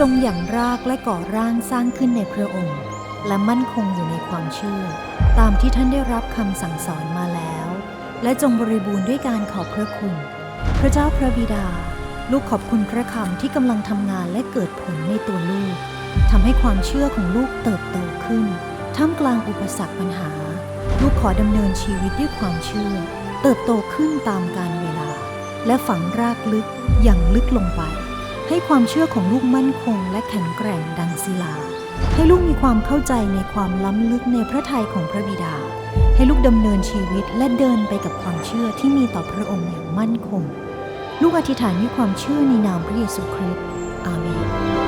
จงอย่างรากและก่อร่างสร้างขึ้นในพระองค์ และมั่นคงอยู่ในความเชื่อ ตามที่ท่านได้รับคำสั่งสอนมาแล้ว และจงบริบูรณ์ด้วยการขอบพระคุณ พระเจ้าพระบิดา ลูกขอบคุณพระคำที่กำลังทำงานและเกิดผลในตัวลูกทำให้ความเชื่อของลูกเติบโตขึ้น ท่ามกลางอุปสรรคปัญหา ลูกขอดำเนินชีวิตด้วยความเชื่อ เติบโตขึ้นตามกาลเวลา และฝังรากลึกอย่างลึกลงไป ให้ความเชื่อของลูกมั่นคงและแข็งแกร่งดังศิลา ให้ลูกมีความเข้าใจในความล้ำลึกในพระทัยของพระบิดา ให้ลูกดำเนินชีวิตและเดินไปกับความเชื่อที่มีต่อพระองค์อย่างมั่นคง ลูกอธิษฐานด้วยความเชื่อในนามพระเยซูคริสต์อาเมน